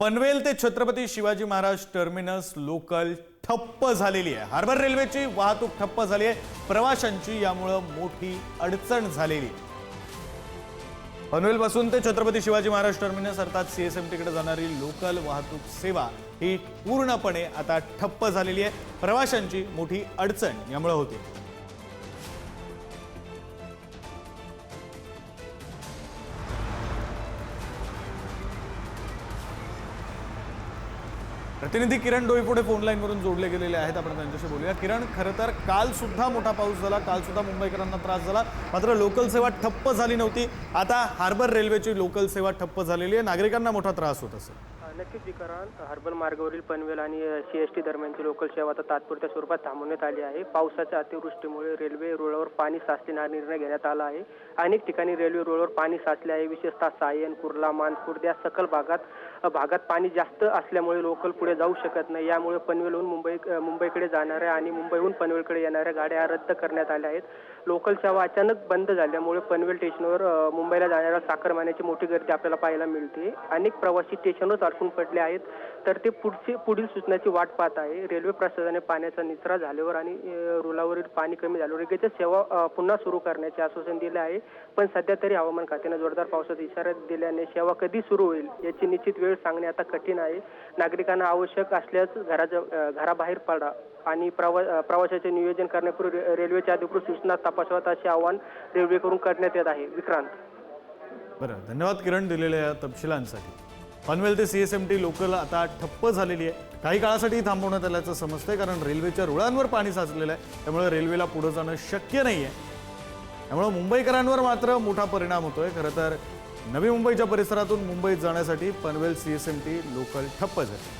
पनवेल ते Chhatrapati Shivaji Maharaj terminus local ठप्प झालेली आहे. हार्बर रेल्वेची वाहतूक ठप्प झाली आहे. प्रवाशांची यामुळं मोठी अडचण झालेली आहे. पनवेल पासून ते छत्रपती शिवाजी महाराज टर्मिनस अर्थात सीएसएमटीकडे जाणारी लोकल वाहतूक सेवा ही पूर्णपणे आता ठप्प झालेली आहे. प्रवाशांची मोठी अडचण यामुळे होती. प्रतिनिधी किरण डोईपुढे फोन लाईनवरून जोडले गेलेले आहेत. आपण त्यांच्याशी बोलूया. किरण खरं तर कालसुद्धा मोठा पाऊस झाला. कालसुद्धा मुंबईकरांना त्रास झाला. मात्र लोकल सेवा ठप्प झाली नव्हती. आता हार्बर रेल्वेची लोकल सेवा ठप्प झालेली आहे. नागरिकांना मोठा त्रास होत असेल. नक्कीच विकरण हर्बल मार्गावरील पनवेल आणि सी एस टी दरम्यानची लोकल सेवा आता तात्पुरत्या स्वरूपात थांबवण्यात आली आहे. पावसाच्या अतिवृष्टीमुळे रेल्वे रुळावर पाणी साचण्याचा निर्णय घेण्यात आला आहे. अनेक ठिकाणी रेल्वे रुळावर पाणी साचले आहे. विशेषतः सायन कुर्ला मानपूर या सकल भागात भागात पाणी जास्त असल्यामुळे लोकल पुढे जाऊ शकत नाही. यामुळे पनवेलहून मुंबई मुंबईकडे जाणाऱ्या आणि मुंबईहून पनवेलकडे येणाऱ्या गाड्या रद्द करण्यात आल्या आहेत. लोकल सेवा अचानक बंद झाल्यामुळे पनवेल स्टेशनवर मुंबईला जाणाऱ्या साखरमान्याची मोठी गर्दी आपल्याला पाहायला मिळते. अनेक प्रवासी स्टेशनवरच अडकून पडले आहेत. तर ते पुढची पुढील सूचनाची वाट पाहत आहे. रेल्वे प्रशासनाने पाण्याचा निचरा झाल्यावर आणि रुलावरील पाणी कमी झाल्यावर रेल्वेच्या सेवा पुन्हा सुरू करण्याचे आश्वासन दिले आहे. पण सध्या तरी हवामान खात्याने जोरदार पावसाचा इशारा दिल्याने सेवा कधी सुरू होईल याची निश्चित वेळ सांगणे आता कठीण आहे. नागरिकांना आवश्यक असल्यास घराच्या घराबाहेर पडा आणि प्रवा प्रवाशाचे प्रवासाचे नियोजन करण्यापूर्वी रेल्वेच्या अधिकृत सूचना तपासाव्यात असे आवाहन रेल्वेकडून करण्यात येत आहे. विक्रांत. बरं धन्यवाद किरण दिलेल्या तपशिलांसाठी. पनवेल ते C S M T local आता ठप्प झालेली आहे. काही काळासाठी थांबवण्यात आल्याचं समजतंय कारण रेल्वेच्या रुळांवर पाणी साचलेलं आहे. त्यामुळे रेल्वेला पुढं जाणं शक्य नाही आहे त्यामुळे मुंबईकरांवर मात्र मोठा परिणाम होतोय. खरं तर नवी मुंबईच्या परिसरातून मुंबईत जाण्यासाठी Panvel C S M T local ठप्प झाली.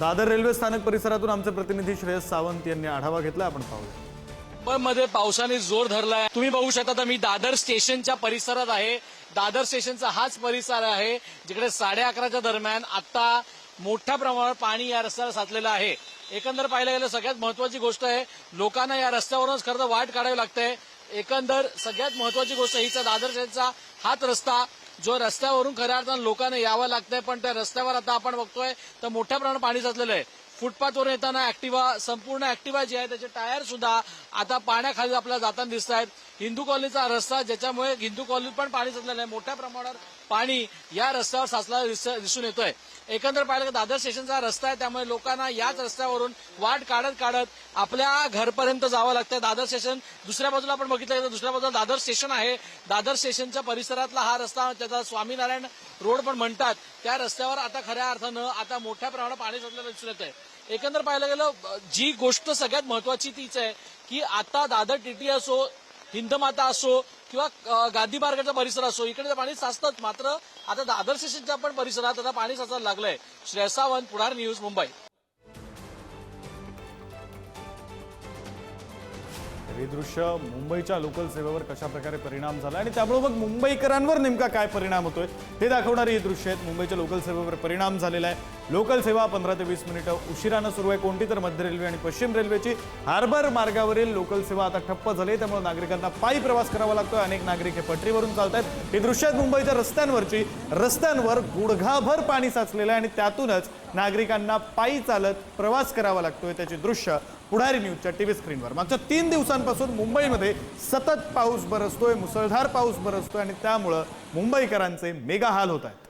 दादर रेल्वे स्थानक परिसरातून आमचे प्रतिनिधी श्रेयस सावंत यांनी आढावा घेतला. आपण पाहूया. मुंबईमध्ये पावसाने जोर धरलाय. तुम्ही बघू शकता तर मी दादर स्टेशनच्या परिसरात आहे. दादर स्टेशनचा हाच परिसर आहे जिकडे साडे अकराच्या दरम्यान आता मोठ्या प्रमाणावर पाणी या रस्त्याला साचलेलं आहे. एकंदर पाहायला गेलं सगळ्यात महत्वाची गोष्ट आहे लोकांना या रस्त्यावरूनच खरं तर वाट काढावी लागते. एकंदर सगळ्यात महत्वाची गोष्ट हीच दादर स्टेशनचा हाच रस्ता जो रस्त्यावरून खऱ्या अर्थानं लोकांना यावं लागतंय पण त्या रस्त्यावर आता आपण बघतोय तर मोठ्या प्रमाणात पाणी साचलेलं आहे. फुटपाथवर येताना ऍक्टिवा संपूर्ण ऍक्टिवा जी आहे त्याचे टायर सुद्धा आता पाण्याखाली आपल्याला जाताना दिसत आहेत हिंदू कॉलनीचा रस्ता ज्याच्यामुळे हिंदू कॉलनीत पण पाणी साचलेलं आहे. मोठ्या प्रमाणावर पाणी या रस्त्यावर साचलेला दिस- दिसून येतोय. एकंदर पाहिलं तर दादर स्टेशनचा रस्ता आहे त्यामुळे लोकांना याच रस्त्यावरून वाट काढत काढत आपल्या घरपर्यंत जावं लागतं दादर स्टेशन दुसऱ्या बाजूला आपण बघितलं तर दुसऱ्या बाजूला दादर स्टेशन आहे. दादर स्टेशनच्या परिसरातला हा रस्ता त्याचा स्वामीनारायण रोड पण म्हणतात. त्या रस्त्यावर आता खऱ्या अर्थानं आता मोठ्या प्रमाणात पाणी साचलेलं दिसून येत आहे एकंदर पाहायला गेलं जी गोष्ट सगळ्यात महत्वाची तीच आहे की आता दादर टीटी असो हिंदमाता असो किंवा गांधी मार्गाचा परिसर असो इकडे तर पाणी साचतात मात्र आता दादर स्टेशनच्या पण परिसरात आता पाणी साचायला लागलंय. श्रेयसावंत पुढार न्यूज मुंबई. हे दृश्य मुंबईच्या लोकल सेवेवर कशा प्रकारे परिणाम झाला आणि त्यामुळे मग मुंबईकरांवर नेमका काय परिणाम होतोय ते दाखवणारी ही दृश्य आहेत. मुंबईच्या लोकल सेवेवर परिणाम झालेला आहे. लोकल सेवा पंधरा ते वीस मिनिटं उशिरानं सुरू आहे. कोणती तर मध्य रेल्वे आणि पश्चिम रेल्वेची हार्बर मार्गावरील लोकल सेवा आता ठप्प झाली आहे. त्यामुळे नागरिकांना पायी प्रवास करावा लागतोय. अनेक नागरिक हे पटरीवरून चालत आहेत ही दृश्य आहेत मुंबईच्या रस्त्यांवरची. रस्त्यांवर गुडघाभर पाणी साचलेलं आहे आणि त्यातूनच नागरिकांना पायी चालत प्रवास करावा लागतोय. त्याची दृश्य पुढारी न्यूजच्या टी व्ही स्क्रीनवर मागच्या तीन दिवसांपासून मुंबईमध्ये सतत पाऊस बरसतोय मुसळधार पाऊस बरसतोय आणि त्यामुळं मुंबईकरांचे मेगा हाल होत आहेत.